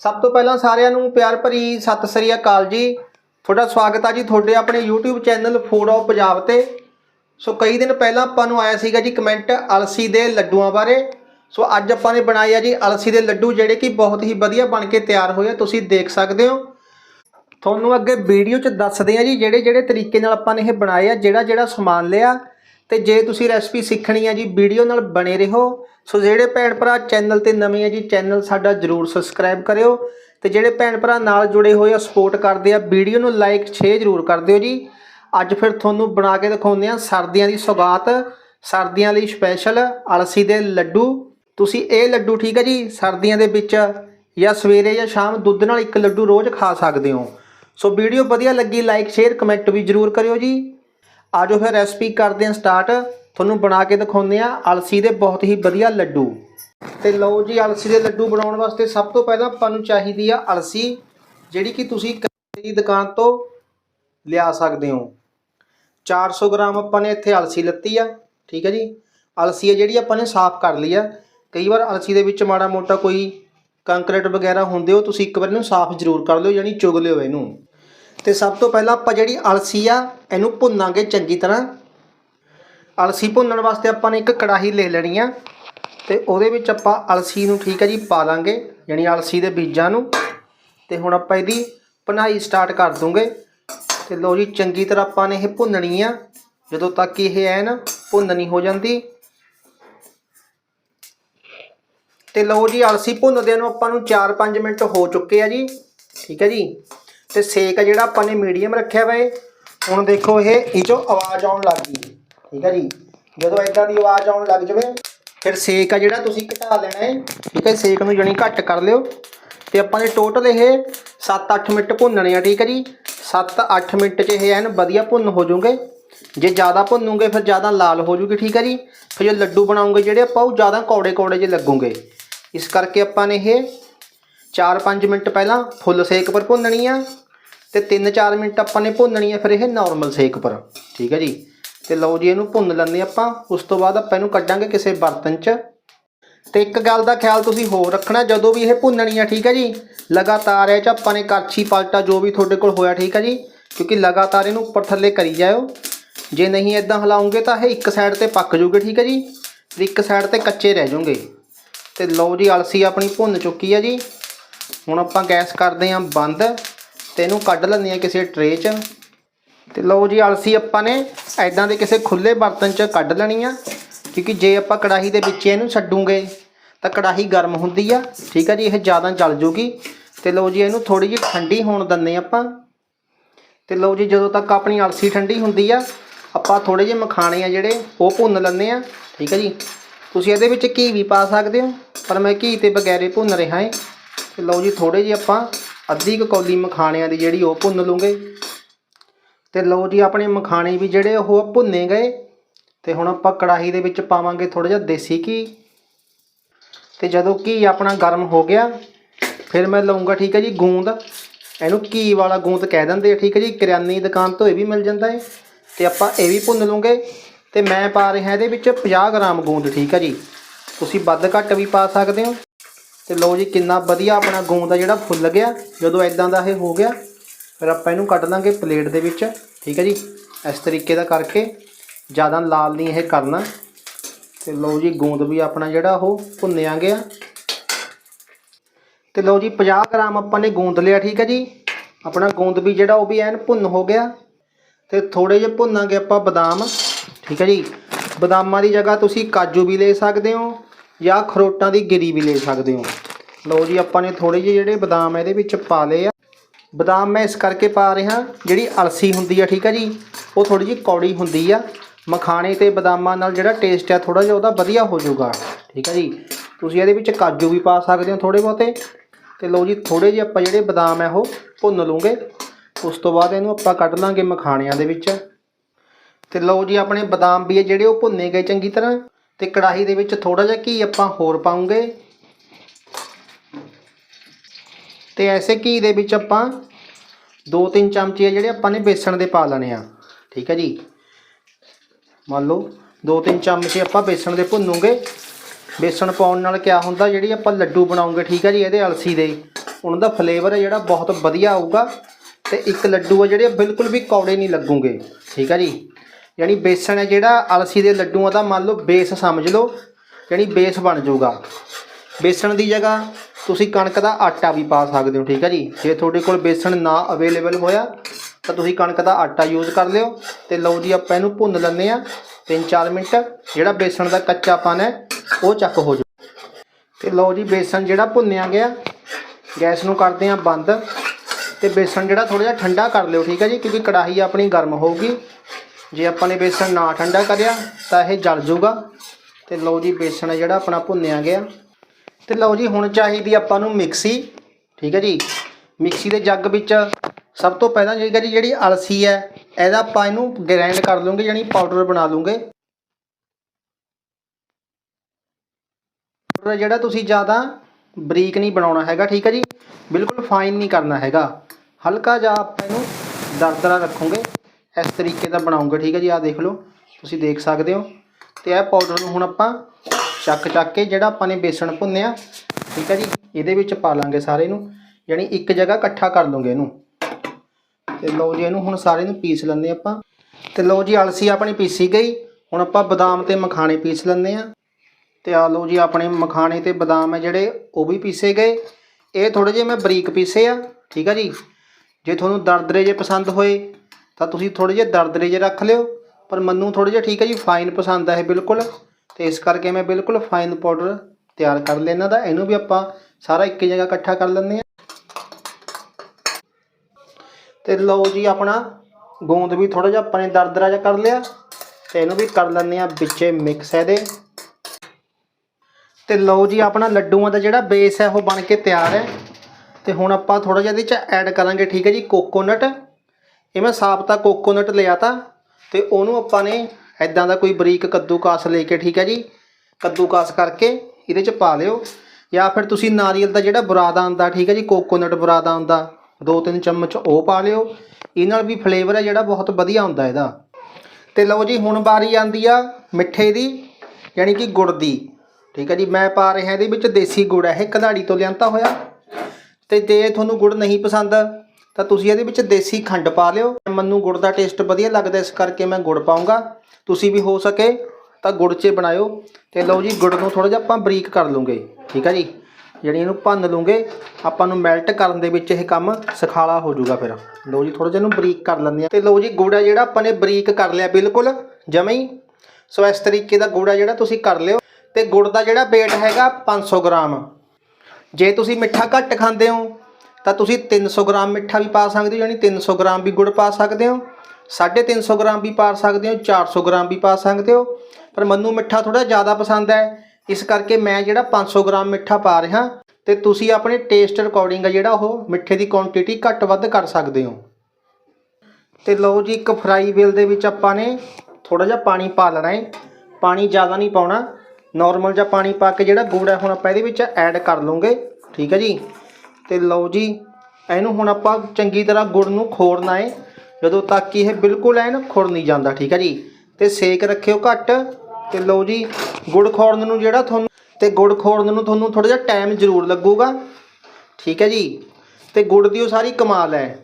ਸਭ ਤੋਂ ਪਹਿਲਾਂ ਸਾਰਿਆਂ ਨੂੰ ਪਿਆਰ ਭਰੀ ਸਤਿ ਸ੍ਰੀ ਅਕਾਲ ਜੀ। ਤੁਹਾਡਾ ਸਵਾਗਤ ਆ ਜੀ ਤੁਹਾਡੇ ਆਪਣੇ YouTube channel food of Punjab ਤੇ। ਸੋ ਕਈ ਦਿਨ ਪਹਿਲਾਂ ਆਪਾਂ ਨੂੰ ਆਇਆ ਸੀਗਾ ਜੀ ਕਮੈਂਟ ਅਲਸੀ ਦੇ ਲੱਡੂਆਂ ਬਾਰੇ। ਸੋ ਅੱਜ ਆਪਾਂ ਨੇ ਬਣਾਏ ਆ ਜੀ ਅਲਸੀ ਦੇ ਲੱਡੂ ਜਿਹੜੇ ਕਿ ਬਹੁਤ ਹੀ ਵਧੀਆ ਬਣ ਕੇ ਤਿਆਰ ਹੋਏ ਆ, ਤੁਸੀਂ ਦੇਖ ਸਕਦੇ ਹੋ। ਤੁਹਾਨੂੰ ਅੱਗੇ ਵੀਡੀਓ 'ਚ ਦੱਸਦੇ ਆ ਜੀ ਜਿਹੜੇ ਜਿਹੜੇ ਤਰੀਕੇ ਨਾਲ ਆਪਾਂ ਨੇ ਇਹ ਬਣਾਏ ਆ ਜਿਹੜਾ ਜਿਹੜਾ ਸਮਾਨ ਲਿਆ। ਤੇ ਜੇ ਤੁਸੀਂ ਰੈਸਪੀ ਸਿੱਖਣੀ ਹੈ ਜੀ ਵੀਡੀਓ ਨਾਲ ਬਣੇ ਰਹੋ। ਸੋ ਜਿਹੜੇ ਭੈਣ ਭਰਾ ਚੈਨਲ ਤੇ ਨਵੇਂ ਆ ਜੀ ਚੈਨਲ ਸਾਡਾ ਜਰੂਰ ਸਬਸਕ੍ਰਾਈਬ ਕਰਿਓ। ਤੇ ਜਿਹੜੇ ਭੈਣ ਭਰਾ ਨਾਲ ਜੁੜੇ ਹੋਏ ਆ ਸਪੋਰਟ ਕਰਦੇ ਆ ਵੀਡੀਓ ਨੂੰ ਲਾਈਕ ਸ਼ੇਅਰ ਜਰੂਰ ਕਰ ਦਿਓ ਜੀ। ਅੱਜ ਫਿਰ ਤੁਹਾਨੂੰ ਬਣਾ ਕੇ ਦਿਖਾਉਂਦੇ ਆ ਸਰਦੀਆਂ ਦੀ ਸੌਗਾਤ, ਸਰਦੀਆਂ ਲਈ ਸਪੈਸ਼ਲ ਅਲਸੀ ਦੇ ਲੱਡੂ। ਤੁਸੀਂ ਇਹ ਲੱਡੂ ਠੀਕ ਹੈ ਜੀ, ਸਰਦੀਆਂ ਦੇ ਵਿੱਚ ਜਾਂ ਸਵੇਰੇ ਜਾਂ ਸ਼ਾਮ ਦੁੱਧ ਨਾਲ ਇੱਕ ਲੱਡੂ ਰੋਜ਼ ਖਾ ਸਕਦੇ ਹੋ। ਸੋ ਵੀਡੀਓ ਵਧੀਆ ਲੱਗੀ ਲਾਈਕ ਸ਼ੇਅਰ ਕਮੈਂਟ ਵੀ ਜਰੂਰ ਕਰਿਓ ਜੀ। ਆਜੋ ਫਿਰ ਰੈਸਪੀ ਕਰਦੇ ਹਾਂ ਸਟਾਰਟ ਤੁਹਾਨੂੰ ਬਣਾ ਕੇ ਦਿਖਾਉਂਦੇ ਆ ਅਲਸੀ ਦੇ ਬਹੁਤ ਹੀ ਵਧੀਆ ਲੱਡੂ। ਤੇ ਲਓ ਜੀ, ਅਲਸੀ ਦੇ ਲੱਡੂ ਬਣਾਉਣ ਵਾਸਤੇ ਸਭ ਤੋਂ ਪਹਿਲਾਂ ਆਪਾਂ ਨੂੰ ਚਾਹੀਦੀ ਆ ਅਲਸੀ, ਜਿਹੜੀ ਕਿ ਤੁਸੀਂ ਦੀ ਦੁਕਾਨ ਤੋਂ ਲਿਆ ਸਕਦੇ ਹੋ। 400 ਗ੍ਰਾਮ ਆਪਾਂ ਨੇ ਇੱਥੇ ਅਲਸੀ ਲੱਤੀ ਆ, ਠੀਕ ਹੈ ਜੀ। ਅਲਸੀ ਹੈ ਜਿਹੜੀ ਆਪਾਂ ਨੇ ਸਾਫ਼ ਕਰ ਲਈ ਆ। ਕਈ ਵਾਰ ਅਲਸੀ ਦੇ ਵਿੱਚ ਮਾੜਾ ਮੋਟਾ ਕੋਈ ਕੰਕਰੀਟ ਵਗੈਰਾ ਹੁੰਦੇ ਹੋ, ਤੁਸੀਂ ਇੱਕ ਵਾਰ ਇਹਨੂੰ ਸਾਫ਼ ਜ਼ਰੂਰ ਕਰ ਲਿਓ, ਯਾਨੀ ਚੁਗ ਲਿਓ ਇਹਨੂੰ। ਤੇ ਸਭ ਤੋਂ ਪਹਿਲਾਂ ਆਪਾਂ ਜਿਹੜੀ ਅਲਸੀ ਆ, ਇਹਨੂੰ ਭੁੰਨਾਂਗੇ ਚੰਗੀ ਤਰ੍ਹਾਂ। ਅਲਸੀ ਭੁੰਨਣ ਵਾਸਤੇ ਆਪਾਂ ਨੇ ਇੱਕ ਕੜਾਹੀ ਲੈ ਲੈਣੀ ਆ ਤੇ ਉਹਦੇ ਵਿੱਚ ਆਪਾਂ ਅਲਸੀ ਨੂੰ ਠੀਕ ਹੈ ਜੀ ਪਾ ਲਾਂਗੇ ਯਾਨੀ ਅਲਸੀ ਦੇ ਬੀਜਾਂ ਨੂੰ। ਤੇ ਹੁਣ ਆਪਾਂ ਇਹਦੀ ਭਨਾਈ ਸਟਾਰਟ ਕਰ ਦੂੰਗੇ। ਤੇ ਲਓ ਜੀ, ਚੰਗੀ ਤਰ੍ਹਾਂ ਆਪਾਂ ਨੇ ਇਹ ਭੁੰਨਣੀ ਆ। ਜਦੋਂ ਤੱਕ ਇਹ ਐਨ ਨਹੀਂ ਹੋ ਜਾਂਦੀ। ਤੇ ਲਓ ਜੀ, ਅਲਸੀ ਭੁੰਨਦਿਆਂ ਨੂੰ ਆਪਾਂ ਨੂੰ 4-5 ਮਿੰਟ ਹੋ ਚੁੱਕੇ ਆ ਜੀ। ਠੀਕ ਹੈ ਜੀ? ਤੇ ਸੇਕ ਆ ਜਿਹੜਾ ਆਪਾਂ ਨੇ ਮੀਡੀਅਮ ਰੱਖਿਆ ਵਾ ਇਹ। ਹੁਣ ਦੇਖੋ ਇਹ ਇਹ ਚੋਂ ਆਵਾਜ਼ ਆਉਣ ਲੱਗ ਗਈ। ਠੀਕ ਹੈ ਜੀ? ਜਦੋਂ ਇਦਾਂ ਦੀ ਆਵਾਜ਼ ਆਉਣ ਲੱਗ ਜਾਵੇ, ਫਿਰ ਸੇਕ ਆ ਜਿਹੜਾ ਤੁਸੀਂ ਘਟਾ ਲੈਣਾ ਹੈ ਠੀਕ ਹੈ ਸੇਕ ਨੂੰ ਜਣੀ ਘੱਟ ਕਰ ਲਿਓ। ਤੇ ਆਪਾਂ ਨੇ ਟੋਟਲ ਇਹ 7-8 ਮਿੰਟ ਭੁੰਨਣੇ ਆ, ਠੀਕ ਹੈ ਜੀ? 7-8 ਮਿੰਟ 'ਚ ਇਹ ਐਨ ਵਧੀਆ ਭੁੰਨ ਹੋ ਜਾਓਗੇ ਜੇ ਜ਼ਿਆਦਾ ਭੁੰਨੂਗੇ, ਫਿਰ ਜ਼ਿਆਦਾ ਲਾਲ ਹੋ ਜੂਗੀ ਠੀਕ ਹੈ ਜੀ? ਫਿਰ ਜੇ ਲੱਡੂ ਬਣਾਉਂਗੇ ਜਿਹੜੇ ਆਪਾਂ, ਉਹ ਜ਼ਿਆਦਾ ਕੌੜੇ ਕੌੜੇ ਜਿਹੇ ਲੱਗੂਗੇ। ਇਸ ਕਰਕੇ ਆਪਾਂ ਨੇ ਇਹ 4-5 ਮਿੰਟ ਪਹਿਲਾਂ ਫੁੱਲ ਸੇਕ ਪਰ ਭੁੰਨਣੀ ਆ। ਤੇ 3-4 ਮਿੰਟ ਆਪਾਂ ਨੇ ਭੁੰਨਣੀ ਹੈ ਫਿਰ ਇਹ ਨਾਰਮਲ ਸੇਕ ਪਰ ਠੀਕ ਹੈ ਜੀ? ਤੇ ਲਓ ਜੀ, ਇਹਨੂੰ ਭੁੰਨ ਲੈਂਦੇ ਆਪਾਂ। ਉਸ ਤੋਂ ਬਾਅਦ ਆਪਾਂ ਇਹਨੂੰ ਕੱਢਾਂਗੇ ਕਿਸੇ ਬਰਤਨ 'ਚ। ਤੇ ਇੱਕ ਗੱਲ ਦਾ ਖਿਆਲ ਤੁਸੀਂ ਹੋਰ ਰੱਖਣਾ, ਜਦੋਂ ਵੀ ਇਹ ਭੁੰਨਣੀ ਆ ਠੀਕ ਹੈ ਜੀ? ਲਗਾਤਾਰ ਇਹ 'ਚ ਆਪਾਂ ਨੇ ਕਰਛੀ ਪਲਟਾ, ਜੋ ਵੀ ਤੁਹਾਡੇ ਕੋਲ ਹੋਇਆ, ਠੀਕ ਹੈ ਜੀ? ਕਿਉਂਕਿ ਲਗਾਤਾਰ ਇਹਨੂੰ ਉੱਪਰ ਥੱਲੇ ਕਰੀ ਜਾਇਓ। ਜੇ ਨਹੀਂ ਇਦਾਂ ਹਿਲਾਉਂਗੇ ਤਾਂ ਇਹ ਇੱਕ ਸਾਈਡ ਤੇ ਪੱਕ ਜੂਗੇ, ਠੀਕ ਹੈ ਜੀ? ਤੇ ਇੱਕ ਸਾਈਡ ਤੇ ਕੱਚੇ ਰਹਿ ਜਾਓਗੇ ਤੇ ਲਓ ਜੀ, ਅਲਸੀ ਆਪਣੀ ਭੁੰਨ ਚੁੱਕੀ ਹੈ ਜੀ। ਹੁਣ ਆਪਾਂ ਗੈਸ ਕਰਦੇ ਹਾਂ ਬੰਦ। ਤੇ ਇਹਨੂੰ ਕੱਢ ਲੈਂਦੇ ਹਾਂ ਕਿਸੇ ਟਰੇ 'ਚ। ਤੇ ਲਓ ਜੀ ਅਲਸੀ ਆਪਾਂ ਨੇ ਐਦਾਂ ਦੇ ਕਿਸੇ ਖੁੱਲੇ ਬਰਤਨ 'ਚ ਕੱਢ ਲੈਣੀ ਆ। ਕਿਉਂਕਿ ਜੇ ਆਪਾਂ ਕੜਾਹੀ ਦੇ ਵਿੱਚ ਇਹਨੂੰ ਛੱਡੂਗੇ, ਤਾਂ ਕੜਾਹੀ ਗਰਮ ਹੁੰਦੀ ਆ। ਠੀਕ ਆ ਜੀ, ਇਹ ਜ਼ਿਆਦਾ ਜਲ ਜੂਗੀ। ਤੇ ਲਓ ਜੀ, ਇਹਨੂੰ ਥੋੜੀ ਜਿਹੀ ਠੰਡੀ ਹੋਣ ਦਿੰਦੇ ਆਪਾਂ। ਤੇ ਲਓ ਜੀ, ਜਦੋਂ ਤੱਕ ਆਪਣੀ ਅਲਸੀ ਠੰਡੀ ਹੁੰਦੀ ਆ, ਆਪਾਂ ਥੋੜੇ ਜਿਹੇ ਮਖਾਣੇ ਆ ਜਿਹੜੇ, ਉਹ ਭੁੰਨ ਲੈਂਦੇ ਆ। ਠੀਕ ਆ ਜੀ। ਤੁਸੀਂ ਇਹਦੇ ਵਿੱਚ ਘੀ ਵੀ ਪਾ ਸਕਦੇ ਹੋ ਪਰ ਮੈਂ ਘੀ ਤੇ ਬਗੈਰੇ ਭੁੰਨ ਰਿਹਾ ਹਾਂ ਤੇ ਲਓ ਜੀ ਥੋੜੇ ਜਿਹੇ ਆਪਾਂ ਅੱਧੀ ਕੁ ਕੌਲੀ ਮਖਾਣਿਆਂ ਦੀ ਜਿਹੜੀ ਉਹ ਭੁੰਨ ਲੂੰਗੇ। ਤੇ ਲਓ ਜੀ, ਆਪਣੇ ਮਖਾਣੇ ਵੀ ਜਿਹੜੇ ਉਹ ਭੁੰਨੇ ਗਏ। ਤੇ ਹੁਣ ਆਪਾਂ ਕੜਾਹੀ ਦੇ ਵਿੱਚ ਪਾਵਾਂਗੇ ਥੋੜਾ ਜਿਹਾ ਦੇਸੀ ਘੀ। ਤੇ ਜਦੋਂ ਘੀ ਆਪਣਾ ਗਰਮ ਹੋ ਗਿਆ, ਫਿਰ ਮੈਂ ਲਵਾਂਗਾ ਠੀਕ ਹੈ ਜੀ ਗੂੰਦ। ਇਹਨੂੰ ਘੀ ਵਾਲਾ ਗੂੰਦ ਕਹਿ ਦਿੰਦੇ ਆ, ਠੀਕ ਹੈ ਜੀ, ਕਰਿਆਨੇ ਦੁਕਾਨ ਤੋਂ ਇਹ ਵੀ ਮਿਲ ਜਾਂਦਾ ਹੈ। ਤੇ ਆਪਾਂ ਇਹ ਵੀ ਭੁੰਨ ਲੂੰਗੇ। ਤੇ ਮੈਂ ਪਾ ਰਿਹਾ ਇਹਦੇ ਵਿੱਚ 50 ਗ੍ਰਾਮ ਗੂੰਦ, ਠੀਕ ਹੈ ਜੀ। ਤੁਸੀਂ ਵੱਧ ਘੱਟ ਵੀ ਪਾ ਸਕਦੇ ਹੋ। ਤੇ ਲਓ ਜੀ ਕਿੰਨਾ ਵਧੀਆ ਆਪਣਾ ਗੂੰਦ ਦਾ ਜਿਹੜਾ ਫੁੱਲ ਗਿਆ, ਜਦੋਂ ਇਦਾਂ ਦਾ ਇਹ ਹੋ ਗਿਆ, ਫਿਰ ਆਪਾਂ ਇਹਨੂੰ ਕੱਢ ਲਾਂਗੇ ਪਲੇਟ ਦੇ ਵਿੱਚ, ਠੀਕ ਹੈ ਜੀ? ਇਸ ਤਰੀਕੇ ਦਾ ਕਰਕੇ ਜ਼ਿਆਦਾ ਲਾਲ ਨਹੀਂ ਇਹ ਕਰਨਾ। ਤੇ ਲਓ ਜੀ ਗੂੰਦ ਵੀ ਆਪਣਾ ਜਿਹੜਾ ਉਹ ਭੁੰਨਿਆ ਗਿਆ। ਤੇ ਲਓ ਜੀ 50 ਗ੍ਰਾਮ ਆਪਾਂ ਨੇ ਗੂੰਦ ਲਿਆ, ਠੀਕ ਹੈ ਜੀ? ਆਪਣਾ ਗੂੰਦ ਵੀ ਜਿਹੜਾ ਉਹ ਵੀ ਐਨ ਭੁੰਨ ਹੋ ਗਿਆ। ਤੇ ਥੋੜੇ ਜਿਹੇ ਭੁੰਨਾਂਗੇ ਆਪਾਂ ਬਦਾਮ, ਠੀਕ ਹੈ ਜੀ? ਬਦਾਮਾਂ ਦੀ ਜਗ੍ਹਾ ਤੁਸੀਂ ਕਾਜੂ ਵੀ ਲੈ ਸਕਦੇ ਹੋ। ਜਾਂ ਖਰੋਟਾਂ ਦੀ ਗਿਰੀ ਵੀ ਲੈ ਸਕਦੇ ਹੋ। ਲਓ ਜੀ, ਆਪਾਂ ਨੇ ਥੋੜੇ ਜਿਹੇ ਜਿਹੜੇ ਬਦਾਮ ਇਹਦੇ ਵਿੱਚ ਪਾ ਲਏ ਆ। ਬਦਾਮ ਮੈਂ ਇਸ ਕਰਕੇ ਪਾ ਰਿਹਾ, ਜਿਹੜੀ ਅਲਸੀ ਹੁੰਦੀ ਆ, ਠੀਕ ਆ ਜੀ, ਉਹ ਥੋੜੀ ਜਿਹੀ ਕੌੜੀ ਹੁੰਦੀ ਆ। ਮਖਾਣੇ ਤੇ ਬਦਾਮਾਂ ਨਾਲ ਜਿਹੜਾ ਟੇਸਟ ਆ ਥੋੜਾ ਜਿਹਾ ਉਹਦਾ ਵਧੀਆ ਹੋ ਜਾਊਗਾ, ਠੀਕ ਆ ਜੀ। ਤੁਸੀਂ ਇਹਦੇ ਵਿੱਚ ਕਾਜੂ ਵੀ ਪਾ ਸਕਦੇ ਹੋ ਥੋੜੇ ਬਹੁਤੇ। ਤੇ ਲਓ ਜੀ ਥੋੜੇ ਜਿਹੇ ਆਪਾਂ ਜਿਹੜੇ ਬਦਾਮ ਆ, ਉਹ ਭੁੰਨ ਲੂੰਗੇ। ਉਸ ਤੋਂ ਬਾਅਦ ਇਹਨੂੰ ਆਪਾਂ ਕੱਢ ਲਾਂਗੇ ਮਖਾਣਿਆਂ ਦੇ ਵਿੱਚ। ਤੇ ਲਓ ਜੀ, ਆਪਣੇ ਬਦਾਮ ਵੀ ਆ ਜਿਹੜੇ ਉਹ ਭੁੰਨੇ ਗਏ ਚੰਗੀ ਤਰ੍ਹਾਂ। ਤੇ ਕੜਾਹੀ ਦੇ ਵਿੱਚ ਥੋੜਾ ਜਿਹਾ ਘੀ ਆਪਾਂ ਹੋਰ ਪਾਉਂਗੇ। ਤੇ ਐਸੇ ਘੀ ਦੇ ਵਿੱਚ ਆਪਾਂ 2-3 ਚਮਚੇ ਜਿਹੜੇ ਆਪਾਂ ਨੇ ਬੇਸਣ ਦੇ ਪਾ ਲੈਣੇ ਆ, ਠੀਕ ਹੈ ਜੀ? ਮੰਨ ਲਓ 2-3 ਚਮਚੇ ਆਪਾਂ ਬੇਸਣ ਦੇ ਭੁੰਨੂਗੇ। ਬੇਸਣ ਪਾਉਣ ਨਾਲ ਕਿਆ ਹੁੰਦਾ, ਜਿਹੜੀ ਆਪਾਂ ਲੱਡੂ ਬਣਾਉਂਗੇ, ਠੀਕ ਹੈ ਜੀ, ਇਹਦੇ ਅਲਸੀ ਦੇ, ਉਹਨਾਂ ਦਾ ਫਲੇਵਰ ਹੈ ਜਿਹੜਾ ਬਹੁਤ ਵਧੀਆ ਆਊਗਾ। ਤੇ ਇੱਕ ਲੱਡੂ ਆ ਜਿਹੜੇ ਬਿਲਕੁਲ ਵੀ ਕੌੜੇ ਨਹੀਂ ਲੱਗੂਗੇ, ਠੀਕ ਹੈ ਜੀ? ਯਾਨੀ ਬੇਸਣ ਹੈ ਜਿਹੜਾ, ਅਲਸੀ ਦੇ ਲੱਡੂਆਂ ਦਾ ਮੰਨ ਲਓ ਬੇਸ ਸਮਝ ਲਓ, ਯਾਨੀ ਬੇਸ ਬਣ ਜਾਊਗਾ। ਬੇਸਣ ਦੀ ਜਗ੍ਹਾ ਤੁਸੀਂ ਕਣਕ ਦਾ ਆਟਾ ਵੀ ਪਾ ਸਕਦੇ ਹੋ, ਠੀਕ ਹੈ ਜੀ। ਜੇ ਤੁਹਾਡੇ ਕੋਲ ਬੇਸਣ ਨਾ ਅਵੇਲੇਬਲ ਹੋਇਆ, ਤਾਂ ਤੁਸੀਂ ਕਣਕ ਦਾ ਆਟਾ ਯੂਜ਼ ਕਰ ਲਿਓ। ਤੇ ਲਓ ਜੀ, ਆਪਾਂ ਇਹਨੂੰ ਭੁੰਨ ਲੈਂਦੇ ਆ 3-4 ਮਿੰਟ, ਜਿਹੜਾ ਬੇਸਣ ਦਾ ਕੱਚਾਪਨ ਹੈ, ਉਹ ਚੱਕ ਹੋ ਜਾਊ। ਤੇ ਲਓ ਜੀ, ਬੇਸਣ ਜਿਹੜਾ ਭੁੰਨਿਆ ਗਿਆ, ਗੈਸ ਨੂੰ ਕਰਦੇ ਆ ਬੰਦ। ਤੇ ਬੇਸਣ ਜਿਹੜਾ ਥੋੜਾ ਜਿਹਾ ਠੰਡਾ ਕਰ ਲਿਓ, ਠੀਕ ਹੈ ਜੀ, ਕਿਉਂਕਿ ਕੜਾਹੀ ਆਪਣੀ ਗਰਮ ਹੋਊਗੀ। ਜੇ ਆਪਾਂ ਨੇ ਬੇਸਣ ਨਾ ਠੰਡਾ ਕਰਿਆ, ਤਾਂ ਇਹ ਜਲ ਜਾਊਗਾ ਤੇ ਲਓ ਜੀ ਬੇਸਣ ਹੈ ਜਿਹੜਾ ਆਪਣਾ ਭੁੰਨਿਆ ਗਿਆ। ਤੇ ਲਓ ਜੀ, ਹੁਣ ਚਾਹੀਦੀ ਆਪਾਂ ਨੂੰ ਮਿਕਸੀ, ਠੀਕ ਹੈ ਜੀ? ਮਿਕਸੀ ਦੇ ਜੱਗ ਵਿੱਚ ਸਭ ਤੋਂ ਪਹਿਲਾਂ ਜਿਹੜੀ ਜੀ, ਜਿਹੜੀ ਅਲਸੀ ਹੈ, ਇਹਦਾ ਆਪਾਂ ਇਹਨੂੰ ਗ੍ਰਾਈਂਡ ਕਰ ਲਵਾਂਗੇ ਯਾਨੀ ਪਾਊਡਰ ਬਣਾ ਲਵਾਂਗੇ ਪਾਊਡਰ ਜਿਹੜਾ ਤੁਸੀਂ ਜ਼ਿਆਦਾ ਬਰੀਕ ਨਹੀਂ ਬਣਾਉਣਾ ਹੈਗਾ, ਠੀਕ ਹੈ ਜੀ? ਬਿਲਕੁਲ ਫਾਈਨ ਨਹੀਂ ਕਰਨਾ ਹੈਗਾ। ਹਲਕਾ ਜਿਹਾ ਆਪਾਂ ਇਹਨੂੰ ਦਰਦਰਾ ਰੱਖੋਗੇ। ਇਸ ਤਰੀਕੇ ਦਾ ਬਣਾਉਂਗੇ, ਠੀਕ ਹੈ ਜੀ? ਆਹ ਦੇਖ ਲਓ, ਤੁਸੀਂ ਦੇਖ ਸਕਦੇ ਹੋ। ਤੇ ਇਹ ਪਾਊਡਰ ਨੂੰ ਹੁਣ ਆਪਾਂ ਚੱਕ ਚੱਕ ਕੇ ਜਿਹੜਾ ਆਪਾਂ ਨੇ ਬੇਸਣ ਭੁੰਨਿਆ, ਠੀਕ ਹੈ ਜੀ? ਇਹਦੇ ਵਿੱਚ ਪਾ ਲਾਂਗੇ ਸਾਰੇ ਨੂੰ, ਯਾਨੀ ਇੱਕ ਜਗ੍ਹਾ ਇਕੱਠਾ ਕਰ ਲਵਾਂਗੇ ਇਹਨੂੰ। ਤੇ ਲਓ ਜੀ, ਇਹਨੂੰ ਹੁਣ ਸਾਰੇ ਨੂੰ ਪੀਸ ਲੈਂਦੇ ਆਪਾਂ। ਤੇ ਲਓ ਜੀ, ਅਲਸੀ ਆਪਣੀ ਪੀਸੀ ਗਈ। ਹੁਣ ਆਪਾਂ ਬਦਾਮ ਤੇ ਮਖਾਣੇ ਪੀਸ ਲੈਂਦੇ ਆ ਤੇ ਆ ਲਓ ਜੀ, ਆਪਣੇ ਮਖਾਣੇ ਤੇ ਬਦਾਮ ਹੈ ਜਿਹੜੇ, ਉਹ ਵੀ ਪੀਸੇ ਗਏ। ਇਹ ਥੋੜੇ ਜਿਹੇ ਮੈਂ ਬਰੀਕ ਪੀਸੇ ਆ, ਠੀਕ ਆ ਜੀ? ਜੇ ਤੁਹਾਨੂੰ ਦਰਦਰੇ ਜੇ ਪਸੰਦ ਹੋਏ ਤਾਂ ਤੁਸੀਂ ਥੋੜੇ ਜਿਹੇ ਦਰਦਰੇ ਜੇ ਰੱਖ ਲਿਓ, ਪਰ ਮੈਨੂੰ ਥੋੜੇ ਜਿਹਾ ਠੀਕ ਹੈ ਜੀ ਫਾਈਨ ਪਸੰਦ ਆ ਇਹ ਬਿਲਕੁਲ। ਤੇ ਇਸ ਕਰਕੇ ਮੈਂ ਬਿਲਕੁਲ ਫਾਈਨ ਪਾਊਡਰ ਤਿਆਰ ਕਰ ਲੈਣਾ ਦਾ, ਇਹਨੂੰ ਵੀ ਆਪਾਂ ਸਾਰਾ ਇੱਕ ਜਗ੍ਹਾ ਇਕੱਠਾ ਕਰ ਲੈਂਦੇ ਆ ਤੇ ਲਓ ਜੀ ਆਪਣਾ ਗੋਂਦ ਵੀ ਥੋੜਾ ਜਿਹਾ ਆਪਾਂ ਨੇ ਦਰਦਰਾ ਜਿਹਾ ਕਰ ਲਿਆ, ਤੇ ਇਹਨੂੰ ਵੀ ਕਰ ਲੈਂਦੇ ਆ ਵਿੱਚੇ ਮਿਕਸ ਇਹਦੇ। ਤੇ ਲਓ ਜੀ ਆਪਣਾ ਲੱਡੂਆਂ ਦਾ ਜਿਹੜਾ ਬੇਸ ਹੈ, ਉਹ ਬਣ ਕੇ ਤਿਆਰ ਹੈ। ਤੇ ਹੁਣ ਆਪਾਂ ਥੋੜਾ ਜਿਹਾ ਇਹਦੇ ਚ ਐਡ ਕਰਾਂਗੇ, ਠੀਕ ਹੈ ਜੀ ਕੋਕੋਨਟ ਇਹ ਮੈਂ ਸਾਬਤਾ ਕੋਕੋਨਟ ਲਿਆ ਤਾ, ਤੇ ਉਹਨੂੰ ਆਪਾਂ ਨੇ ਐਦਾਂ ਦਾ ਕੋਈ ਬਰੀਕ ਕੱਦੂਕਾਸ ਲੈ ਕੇ, ਠੀਕ ਹੈ ਜੀ, ਕੱਦੂਕਾਸ ਕਰਕੇ ਇਹਦੇ ਚ ਪਾ ਲਿਓ। ਜਾਂ ਫਿਰ ਤੁਸੀਂ ਨਾਰੀਅਲ ਦਾ ਜਿਹੜਾ ਬੁਰਾਦਾ ਆਉਂਦਾ, ਠੀਕ ਹੈ ਜੀ ਕੋਕੋਨਟ ਬੁਰਾਦਾ ਆਉਂਦਾ, ਦੋ ਤਿੰਨ ਚਮਚ ਉਹ ਪਾ ਲਿਓ। ਇਹ ਨਾਲ ਵੀ ਫਲੇਵਰ ਹੈ ਜਿਹੜਾ ਬਹੁਤ ਵਧੀਆ ਹੁੰਦਾ ਇਹਦਾ। ਤੇ ਲਓ ਜੀ, ਹੁਣ ਵਾਰੀ ਆਂਦੀ ਆ ਮਿੱਠੇ ਦੀ, ਯਾਨੀ ਕਿ ਗੁੜ ਦੀ। ਠੀਕ ਹੈ ਜੀ, ਮੈਂ ਪਾ ਰਿਹਾ ਇਹਦੇ ਵਿੱਚ ਦੇਸੀ ਗੁੜ ਹੈ, ਇਹ ਕਧਾੜੀ ਤੋਂ ਲਿਆਂਤਾ ਹੋਇਆ। ਤੇ ਜੇ ਤੁਹਾਨੂੰ ਗੁੜ ਨਹੀਂ ਪਸੰਦ ਤਾਂ ਤੁਸੀਂ ਇਹਦੇ ਵਿੱਚ ਦੇਸੀ ਖੰਡ ਪਾ ਲਿਓ। ਮੈਨੂੰ ਗੁੜ ਦਾ ਟੇਸਟ ਵਧੀਆ ਲੱਗਦਾ, ਇਸ ਕਰਕੇ ਮੈਂ ਗੁੜ ਪਾਉਂਗਾ। ਤੁਸੀਂ ਵੀ ਹੋ ਸਕੇ ਤਾਂ ਗੁੜ 'ਚ ਬਣਾਇਓ। ਤੇ ਲਓ ਜੀ, ਗੁੜ ਨੂੰ ਥੋੜਾ ਜਿਹਾ ਆਪਾਂ ਬਰੀਕ ਕਰ ਲੂੰਗੇ। ਠੀਕ ਹੈ ਜੀ? ਜਿਹੜੀ ਇਹਨੂੰ ਭੰਨ ਲੂੰਗੇ, ਆਪਾਂ ਨੂੰ ਮੈਲਟ ਕਰਨ ਦੇ ਵਿੱਚ ਇਹ ਕੰਮ ਸਖਾਲਾ ਹੋ ਜਾਊਗਾ ਫਿਰ। ਲਓ ਜੀ ਥੋੜਾ ਜਿਹਾ ਇਹਨੂੰ ਬਰੀਕ ਕਰ ਲੈਂਦੇ ਆ ਤੇ ਲਓ ਜੀ, ਗੁੜ ਹੈ ਜਿਹੜਾ ਆਪਾਂ ਨੇ ਬਰੀਕ ਕਰ ਲਿਆ ਬਿਲਕੁਲ ਜਮੇ ਹੀ। ਸੋ ਇਸ ਤਰੀਕੇ ਦਾ ਗੁੜ ਹੈ ਜਿਹੜਾ ਤੁਸੀਂ ਕਰ ਲਿਓ। ਤੇ ਗੁੜ ਦਾ ਜਿਹੜਾ weight ਹੈਗਾ 500 ਗ੍ਰਾਮ। ਜੇ ਤੁਸੀਂ ਮਿੱਠਾ ਘੱਟ ਖਾਂਦੇ ਹੋ ਤਾਂ ਤੁਸੀਂ 300 ਗ੍ਰਾਮ ਮਿੱਠਾ ਵੀ ਪਾ ਸਕਦੇ ਹੋ, ਯਾਨੀ 300 ਗ੍ਰਾਮ ਵੀ ਗੁੜ ਪਾ ਸਕਦੇ ਹੋ 350 ਗ੍ਰਾਮ ਵੀ ਪਾ ਸਕਦੇ ਹੋ 400 ਗ੍ਰਾਮ ਵੀ ਪਾ ਸਕਦੇ ਹੋ। ਪਰ ਮੈਨੂੰ ਮਿੱਠਾ ਥੋੜਾ ਜ਼ਿਆਦਾ ਪਸੰਦ ਹੈ, ਇਸ ਕਰਕੇ ਮੈਂ ਜਿਹੜਾ 500 ਗ੍ਰਾਮ ਮਿੱਠਾ ਪਾ ਰਿਹਾ, ਤੇ ਤੁਸੀਂ ਆਪਣੇ ਟੇਸਟ ਅਕੋਰਡਿੰਗ ਜਿਹੜਾ ਉਹ ਮਿੱਠੇ ਦੀ ਕੁਆਂਟੀਟੀ ਘੱਟ ਵੱਧ ਕਰ ਸਕਦੇ ਹੋ। ਤੇ ਲਓ ਜੀ, ਇੱਕ ਫਰਾਈ ਵੀਲ ਦੇ ਵਿੱਚ ਆਪਾਂ ਨੇ ਥੋੜਾ ਜਿਹਾ ਪਾਣੀ ਪਾ ਲੈਣਾ ਹੈ, ਪਾਣੀ ਜ਼ਿਆਦਾ ਨਹੀਂ ਪਾਉਣਾ ਨਾਰਮਲ ਜਿਹਾ ਪਾਣੀ ਪਾ ਕੇ ਜਿਹੜਾ ਗੁੜ ਹੈ, ਹੁਣ ਆਪਾਂ ਇਹਦੇ ਵਿੱਚ ਐਡ ਕਰ ਲਵਾਂਗੇ, ਠੀਕ ਹੈ ਜੀ। ਤੇ ਲਓ ਜੀ, ਇਹਨੂੰ ਹੁਣ ਆਪਾਂ ਚੰਗੀ ਤਰ੍ਹਾਂ ਗੁੜ ਨੂੰ ਖੋਰਨਾ ਹੈ ਜਦੋਂ ਤੱਕ ਕਿ ਇਹ ਬਿਲਕੁਲ ਐਨ ਖੁਰ ਨਹੀਂ ਜਾਂਦਾ, ਠੀਕ ਹੈ ਜੀ? ਤੇ ਸੇਕ ਰੱਖਿਓ ਘੱਟ। ਤੇ ਲਓ ਜੀ, ਗੁੜ ਖੋੜਨ ਨੂੰ ਜਿਹੜਾ ਤੁਹਾਨੂੰ ਤੇ ਗੁੜ ਖੋੜਨ ਨੂੰ ਤੁਹਾਨੂੰ ਥੋੜਾ ਜਿਹਾ ਟਾਈਮ ਜ਼ਰੂਰ ਲੱਗੂਗਾ। ਠੀਕ ਹੈ ਜੀ? ਤੇ ਗੁੜ ਦੀ ਉਹ ਸਾਰੀ ਕਮਾਲ ਹੈ।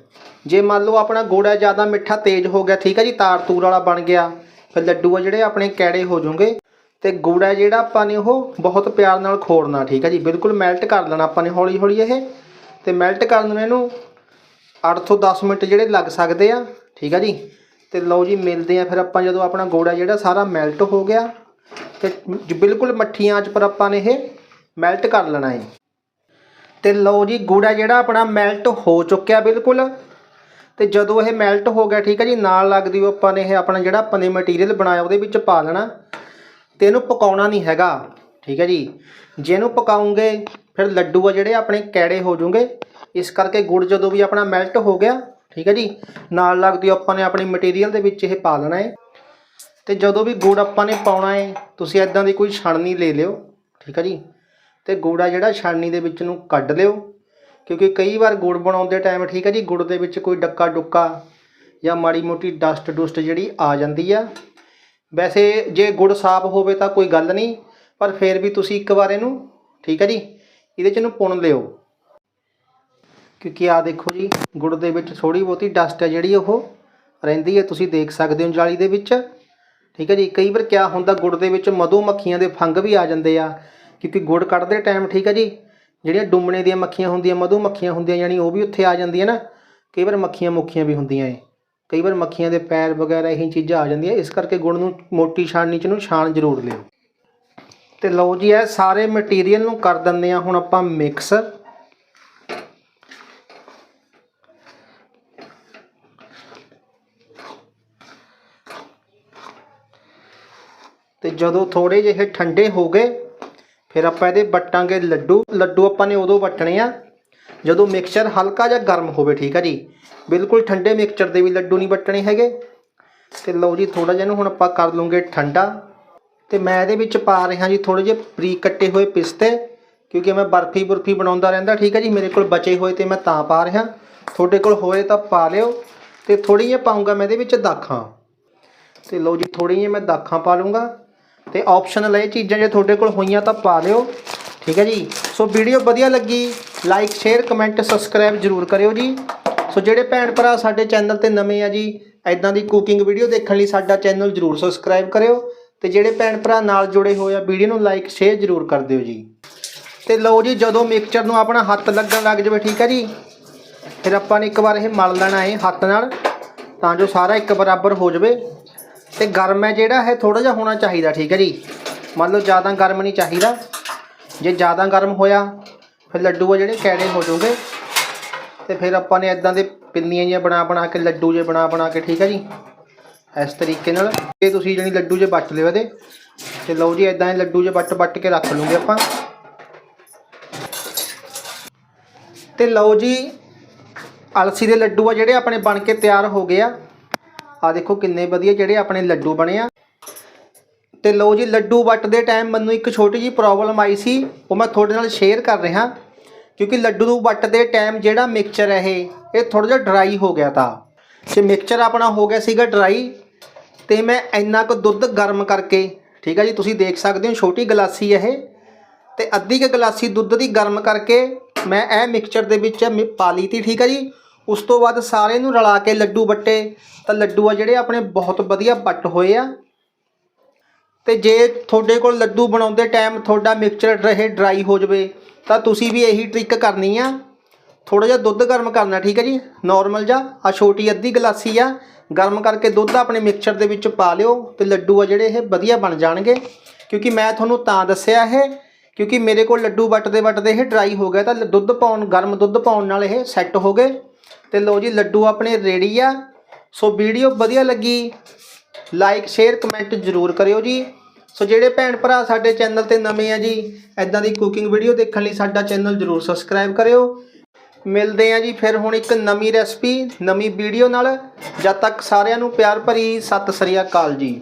ਜੇ ਮੰਨ ਲਓ ਆਪਣਾ ਗੁੜ ਹੈ, ਜ਼ਿਆਦਾ ਮਿੱਠਾ ਤੇਜ਼ ਹੋ ਗਿਆ, ਠੀਕ ਹੈ ਜੀ? ਤਾਰ ਤੂਰ ਵਾਲਾ ਬਣ ਗਿਆ। ਫਿਰ ਲੱਡੂ ਆ ਜਿਹੜੇ ਆਪਣੇ ਕੈੜੇ ਹੋ ਜਾਣਗੇ ਤੇ ਗੁੜ ਹੈ ਜਿਹੜਾ ਆਪਾਂ ਨੇ ਉਹ ਬਹੁਤ ਪਿਆਰ ਨਾਲ ਖੋਰਨਾ ਠੀਕ ਹੈ ਜੀ? ਬਿਲਕੁਲ ਮੈਲਟ ਕਰ ਲੈਣਾ ਆਪਾਂ ਨੇ ਹੌਲੀ ਹੌਲੀ ਇਹ। ਤੇ ਮੈਲਟ ਕਰਨ ਨੂੰ ਇਹਨੂੰ 8 ਤੋਂ 10 ਮਿੰਟ ਜਿਹੜੇ ਲੱਗ ਸਕਦੇ ਆ, ਠੀਕ ਆ ਜੀ? ਤੇ ਲਓ ਜੀ, ਮਿਲਦੇ ਆ ਫਿਰ ਆਪਾਂ ਜਦੋਂ ਆਪਣਾ ਗੁੜ ਜਿਹੜਾ ਸਾਰਾ ਮੈਲਟ ਹੋ ਗਿਆ, ਤੇ ਬਿਲਕੁਲ ਮੱਠੀਆਂ ਆਂਚ ਪਰ ਆਪਾਂ ਨੇ ਇਹ ਮੈਲਟ ਕਰ ਲੈਣਾ ਹੈ ਤੇ ਲਓ ਜੀ, ਗੁੜ ਜਿਹੜਾ ਆਪਣਾ ਮੈਲਟ ਹੋ ਚੁੱਕਿਆ ਬਿਲਕੁਲ। ਤੇ ਜਦੋਂ ਇਹ ਮੈਲਟ ਹੋ ਗਿਆ, ਠੀਕ ਹੈ ਜੀ, ਨਾਲ ਲੱਗਦੀ ਉਹ ਆਪਾਂ ਨੇ ਇਹ ਆਪਣਾ ਜਿਹੜਾ ਆਪਾਂ ਨੇ ਮਟੀਰੀਅਲ ਬਣਾਇਆ, ਉਹਦੇ ਵਿੱਚ ਪਾ ਲੈਣਾ। ਤੇ ਇਹਨੂੰ ਪਕਾਉਣਾ ਨਹੀਂ ਹੈਗਾ, ਠੀਕ ਹੈ ਜੀ? ਜੇ ਇਹਨੂੰ ਪਕਾਉਂਗੇ ਫਿਰ ਲੱਡੂ ਆ ਜਿਹੜੇ ਆਪਣੇ ਕੈੜੇ ਹੋ ਜਾਣਗੇ ਇਸ ਕਰਕੇ ਗੁੜ ਜਦੋਂ ਵੀ ਆਪਣਾ ਮੈਲਟ ਹੋ ਗਿਆ, ਠੀਕ ਹੈ ਜੀ, ਨਾਲ ਲੱਗਦੀ ਆਪਾਂ ਨੇ ਆਪਣੀ ਮਟੀਰੀਅਲ ਦੇ ਵਿੱਚ ਇਹ ਪਾ ਲੈਣਾ ਹੈ। ਤੇ ਜਦੋਂ ਵੀ ਗੁੜ ਆਪਾਂ ਨੇ ਪਾਉਣਾ ਹੈ, ਤੁਸੀਂ ਐਦਾਂ ਦੀ ਕੋਈ ਛਾਣਨੀ ਲੈ ਲਿਓ, ਠੀਕ ਹੈ ਜੀ। ਤੇ ਗੁੜ ਆ ਜਿਹੜਾ ਛਾਣਨੀ ਦੇ ਵਿੱਚ ਨੂੰ ਕੱਢ ਲਿਓ, ਕਿਉਂਕਿ ਕਈ ਵਾਰ ਗੁੜ ਬਣਾਉਂਦੇ ਟਾਈਮ ਠੀਕ ਹੈ ਜੀ, ਗੁੜ ਦੇ ਵਿੱਚ ਕੋਈ ਡੱਕਾ ਡੁੱਕਾ ਜਾਂ ਮਾੜੀ ਮੋਟੀ ਡਸਟ ਡੁਸਟ ਜਿਹੜੀ ਆ ਜਾਂਦੀ ਆ। ਵੈਸੇ ਜੇ ਗੁੜ ਸਾਫ਼ ਹੋਵੇ ਤਾਂ ਕੋਈ ਗੱਲ ਨਹੀਂ, ਪਰ ਫਿਰ ਵੀ ਤੁਸੀਂ ਇੱਕ ਵਾਰ ਇਹਨੂੰ, ਠੀਕ ਹੈ ਜੀ ਇਹਦੇ ਚ ਇਹਨੂੰ ਪੁਣ ਲਿਓ। ਕਿਉਂਕਿ ਆ ਦੇਖੋ ਜੀ, ਗੁੜ ਦੇ ਵਿੱਚ ਥੋੜੀ ਬਹੁਤੀ ਡਸਟ ਹੈ ਜਿਹੜੀ ਉਹ, ਰਹਿੰਦੀ ਹੈ। ਤੁਸੀਂ ਦੇਖ ਸਕਦੇ ਹੋ ਜਾਲੀ ਦੇ ਵਿੱਚ। ਠੀਕ ਹੈ ਜੀ, ਕਈ ਵਾਰ ਕਿਆ ਹੁੰਦਾ, ਗੁੜ ਦੇ ਵਿੱਚ ਮਧੂ ਮੱਖੀਆਂ ਦੇ ਫੰਗ ਵੀ ਆ ਜਾਂਦੇ ਆ। ਕਿਉਂਕਿ ਗੁੜ ਕੱਢਦੇ ਟਾਈਮ ਠੀਕ ਹੈ ਜੀ, ਜਿਹੜੀਆਂ ਡੁੰਮਣੇ ਦੀਆਂ ਮੱਖੀਆਂ ਹੁੰਦੀਆਂ, ਮਧੂ ਮੱਖੀਆਂ ਹੁੰਦੀਆਂ, ਯਾਨੀ ਉਹ ਵੀ ਉੱਥੇ ਆ ਜਾਂਦੀਆਂ ਨਾ। ਕਈ ਵਾਰ ਮੱਖੀਆਂ ਮੁੱਖੀਆਂ ਵੀ ਹੁੰਦੀਆਂ ਏ। ਕਈ ਵਾਰ ਮੱਖੀਆਂ ਦੇ ਪੈਰ ਵਗੈਰਾ ਇਹੀ ਚੀਜ਼ਾਂ ਆ ਜਾਂਦੀਆਂ। ਇਸ ਕਰਕੇ ਗੁੜ ਨੂੰ ਮੋਟੀ ਛਾਣਨੀ ਚ ਨੂੰ ਛਾਣ ਜ਼ਰੂਰ ਲਿਓ। ਤੇ ਲਓ ਜੀ, ਇਹ ਸਾਰੇ ਮਟੀਰੀਅਲ ਨੂੰ ਕਰ ਦਿੰਦੇ ਆ ਹੁਣ ਆਪਾਂ ਮਿਕਸ ਤੇ ਜਦੋਂ ਥੋੜੇ ਜਿਹੇ ਠੰਡੇ ਹੋ ਗਏ, ਫਿਰ ਆਪਾਂ ਇਹਦੇ ਵੱਟਾਂਗੇ ਲੱਡੂ। ਲੱਡੂ ਆਪਾਂ ਨੇ ਉਦੋਂ ਵੱਟਣੇ ਆ, ਜਦੋਂ ਮਿਕਸਚਰ ਹਲਕਾ ਜਿਹਾ ਗਰਮ ਹੋਵੇ, ਠੀਕ ਆ ਜੀ। ਬਿਲਕੁਲ ਠੰਡੇ ਮਿਕਸਚਰ ਦੇ ਵੀ ਲੱਡੂ ਨਹੀਂ ਵੱਟਣੇ ਹੈਗੇ। ਤੇ ਲਓ ਜੀ ਥੋੜਾ ਜਿਹਾ ਨੂੰ ਹੁਣ ਆਪਾਂ ਕਰ ਲੂੰਗੇ ਠੰਡਾ। ਤੇ ਮੈਂ ਇਹਦੇ ਵਿੱਚ ਪਾ ਰਿਹਾ ਜੀ ਥੋੜੇ ਜਿਹੇ ਬਰੀਕ ਕੱਟੇ ਹੋਏ ਪਿਸਤੇ, ਕਿਉਂਕਿ ਮੈਂ ਬਰਫੀ ਬਰਫੀ ਬਣਾਉਂਦਾ ਰਹਿੰਦਾ, ਠੀਕ ਹੈ ਜੀ, ਮੇਰੇ ਕੋਲ ਬਚੇ ਹੋਏ ਤੇ ਮੈਂ ਤਾਂ ਪਾ ਰਿਹਾ। ਤੁਹਾਡੇ ਕੋਲ ਹੋਏ ਤਾਂ ਪਾ ਲਿਓ ਤੇ ਥੋੜੀ ਜਿਹੀ ਪਾਉਂਗਾ ਮੈਂ ਇਹਦੇ ਵਿੱਚ ਦਾਖਾਂ। ਤੇ ਲਓ ਜੀ ਥੋੜੀ ਜਿਹੀ ਮੈਂ ਦਾਖਾਂ ਪਾ ਲੂੰਗਾ ਤੇ ਆਪਸ਼ਨਲ ਇਹ ਚੀਜ਼ਾਂ ਜੇ ਤੁਹਾਡੇ ਕੋਲ ਹੋਈਆਂ ਤਾਂ ਪਾ ਲਿਓ, ਠੀਕ ਹੈ ਜੀ। ਸੋ ਵੀਡੀਓ ਵਧੀਆ ਲੱਗੀ ਲਾਈਕ ਸ਼ੇਅਰ ਕਮੈਂਟ ਸਬਸਕ੍ਰਾਈਬ ਜਰੂਰ ਕਰਿਓ ਜੀ। ਸੋ ਜਿਹੜੇ ਭੈਣ ਭਰਾ ਸਾਡੇ ਚੈਨਲ ਤੇ ਨਵੇਂ ਆ ਜੀ ਐਦਾਂ ਦੀ ਕੁਕਿੰਗ ਵੀਡੀਓ ਦੇਖਣ ਲਈ ਸਾਡਾ ਚੈਨਲ ਜਰੂਰ ਸਬਸਕ੍ਰਾਈਬ ਕਰਿਓ। ਤੇ ਜਿਹੜੇ ਭੈਣ ਭਰਾ ਨਾਲ ਜੁੜੇ ਹੋਏ ਆ, ਵੀਡੀਓ ਨੂੰ ਲਾਈਕ ਸ਼ੇਅਰ ਜਰੂਰ ਕਰ ਦਿਓ ਜੀ। ਤੇ ਲਓ ਜੀ, ਜਦੋਂ ਮਿਕਸਚਰ ਨੂੰ ਆਪਣਾ ਹੱਥ ਲੱਗਣ ਲੱਗ ਜਾਵੇ, ਠੀਕ ਹੈ ਜੀ? ਫਿਰ ਆਪਾਂ ਨੇ ਇੱਕ ਵਾਰ ਇਹ ਮਲ ਲੈਣਾ ਹੈ ਹੱਥ ਨਾਲ, ਤਾਂ ਜੋ ਸਾਰਾ ਇੱਕ ਬਰਾਬਰ ਹੋ ਜਾਵੇ। ਤੇ ਗਰਮ ਹੈ ਜਿਹੜਾ ਹੈ ਥੋੜਾ ਜਿਹਾ ਹੋਣਾ ਚਾਹੀਦਾ, ਠੀਕ ਹੈ ਜੀ? ਮੰਨ ਲਓ, ਜ਼ਿਆਦਾ ਗਰਮ ਨਹੀਂ ਚਾਹੀਦਾ। ਜੇ ਜ਼ਿਆਦਾ ਗਰਮ ਹੋਇਆ, ਫਿਰ ਲੱਡੂ ਆ ਜਿਹੜੇ ਕੈੜੇ ਹੋ ਜਾਣਗੇ ਤੇ ਫਿਰ ਆਪਾਂ ਨੇ ਇਦਾਂ ਦੇ ਪਿੰਨੀਆਂ ਜਿਹੀਆਂ ਬਣਾ ਬਣਾ ਕੇ, ਲੱਡੂ ਜੇ ਬਣਾ ਬਣਾ ਕੇ, ਠੀਕ ਹੈ ਜੀ? ਇਸ ਤਰੀਕੇ ਨਾਲ। ਇਹ ਤੁਸੀਂ ਜਿਹੜੀ ਲੱਡੂ ਜੇ ਵੱਟ ਲਿਓ ਇਹਦੇ, ਤੇ ਲਓ ਜੀ ਇਦਾਂ ਇਹ ਲੱਡੂ ਜੇ ਵੱਟ ਵੱਟ ਕੇ ਰੱਖ ਲੂਗੇ ਆਪਾਂ। ਤੇ ਲਓ ਜੀ, ਅਲਸੀ ਦੇ ਲੱਡੂ ਆ ਜਿਹੜੇ ਆਪਣੇ ਬਣ ਕੇ ਤਿਆਰ ਹੋ ਗਏ ਆ। ਆ ਦੇਖੋ ਕਿੰਨੇ ਵਧੀਆ ਜਿਹੜੇ ਆਪਣੇ ਲੱਡੂ ਬਣੇ ਆ। ਤੇ ਲਓ ਜੀ, ਲੱਡੂ ਵੱਟਦੇ ਟਾਈਮ ਮੈਨੂੰ ਇੱਕ ਛੋਟੀ ਜੀ ਪ੍ਰੋਬਲਮ ਆਈ ਸੀ, ਉਹ ਮੈਂ ਤੁਹਾਡੇ ਨਾਲ ਸ਼ੇਅਰ ਕਰ ਰਿਹਾ। ਕਿਉਂਕਿ ਲੱਡੂ ਨੂੰ ਵੱਟਦੇ ਟਾਈਮ ਜਿਹੜਾ ਮਿਕਸਚਰ ਹੈ ਇਹ ਇਹ ਥੋੜਾ ਜਿਹਾ ਡਰਾਈ ਹੋ ਗਿਆ ਤਾਂ। ਤੇ ਮਿਕਸਚਰ ਆਪਣਾ ਹੋ ਗਿਆ ਸੀਗਾ ਡਰਾਈ ਤੇ ਮੈਂ ਇੰਨਾ ਕੁ ਦੁੱਧ ਗਰਮ ਕਰਕੇ, ਠੀਕ ਹੈ ਜੀ, ਤੁਸੀਂ ਦੇਖ ਸਕਦੇ ਹੋ ਛੋਟੀ ਗਲਾਸੀ ਇਹ, ਤੇ ਅੱਧੀ ਕੁ ਗਲਾਸੀ ਦੁੱਧ ਦੀ ਗਰਮ ਕਰਕੇ ਮੈਂ ਇਹ ਮਿਕਸਚਰ ਦੇ ਵਿੱਚ ਮਿ- ਪਾ ਲਈ ਤੀ, ਠੀਕ ਹੈ ਜੀ। ਉਸ ਤੋਂ ਬਾਅਦ ਸਾਰੇ ਨੂੰ ਰਲਾ ਕੇ ਲੱਡੂ ਵੱਟੇ, ਤਾਂ ਲੱਡੂ ਆ ਜਿਹੜੇ ਆਪਣੇ ਬਹੁਤ ਵਧੀਆ ਵੱਟ ਹੋਏ ਆ। ਤੇ ਜੇ ਤੁਹਾਡੇ ਕੋਲ ਲੱਡੂ ਬਣਾਉਂਦੇ ਟਾਈਮ ਤੁਹਾਡਾ ਮਿਕਸਚਰ ਰਹੇ ਡਰਾਈ ਹੋ ਜਾਵੇ, ਤਾਂ ਤੁਸੀਂ ਵੀ ਇਹੀ ਟ੍ਰਿਕ ਕਰਨੀ ਆ। ਥੋੜਾ ਜਿਹਾ ਦੁੱਧ ਗਰਮ ਕਰਨਾ, ਠੀਕ ਹੈ ਜੀ? ਨਾਰਮਲ ਜਿਹਾ ਆ ਛੋਟੀ ਅੱਧੀ ਗਲਾਸੀ ਆ। ਗਰਮ ਕਰਕੇ ਦੁੱਧ ਆਪਣੇ ਮਿਕਸਚਰ ਦੇ ਵਿੱਚ ਪਾ ਲਿਓ ਤੇ ਲੱਡੂ ਆ ਜਿਹੜੇ ਇਹ ਵਧੀਆ ਬਣ ਜਾਣਗੇ। ਕਿਉਂਕਿ ਮੈਂ ਤੁਹਾਨੂੰ ਤਾਂ ਦੱਸਿਆ ਇਹ, ਕਿਉਂਕਿ ਮੇਰੇ ਕੋਲ ਲੱਡੂ ਵੱਟਦੇ ਵੱਟਦੇ ਇਹ ਡਰਾਈ ਹੋ ਗਿਆ ਤਾਂ ਦੁੱਧ ਪਾਉਣ, ਗਰਮ ਦੁੱਧ ਪਾਉਣ ਨਾਲ ਇਹ ਸੈੱਟ ਹੋ ਗਏ। ਤੇ ਲਓ ਜੀ, ਲੱਡੂ ਆਪਣੇ ਰੈਡੀ ਆ। ਸੋ ਵੀਡੀਓ ਵਧੀਆ ਲੱਗੀ ਲਾਈਕ ਸ਼ੇਅਰ ਕਮੈਂਟ ਜ਼ਰੂਰ ਕਰਿਓ ਜੀ। ਸੋ ਜਿਹੜੇ ਭੈਣ ਭਰਾ ਸਾਡੇ ਚੈਨਲ ਤੇ ਨਵੇਂ ਆ ਜੀ ਐਦਾਂ ਦੀ ਕੁਕਿੰਗ ਵੀਡੀਓ ਦੇਖਣ ਲਈ ਸਾਡਾ ਚੈਨਲ ਜ਼ਰੂਰ ਸਬਸਕ੍ਰਾਈਬ ਕਰਿਓ। ਮਿਲਦੇ ਆ ਜੀ, ਫਿਰ ਹੁਣ ਇੱਕ ਨਵੀਂ ਰੈਸਪੀ ਨਵੀਂ ਵੀਡੀਓ ਨਾਲ। ਜਦ ਤੱਕ ਸਾਰਿਆਂ ਨੂੰ ਪਿਆਰ ਭਰੀ ਸਤਿ ਸ੍ਰੀ ਅਕਾਲ ਜੀ।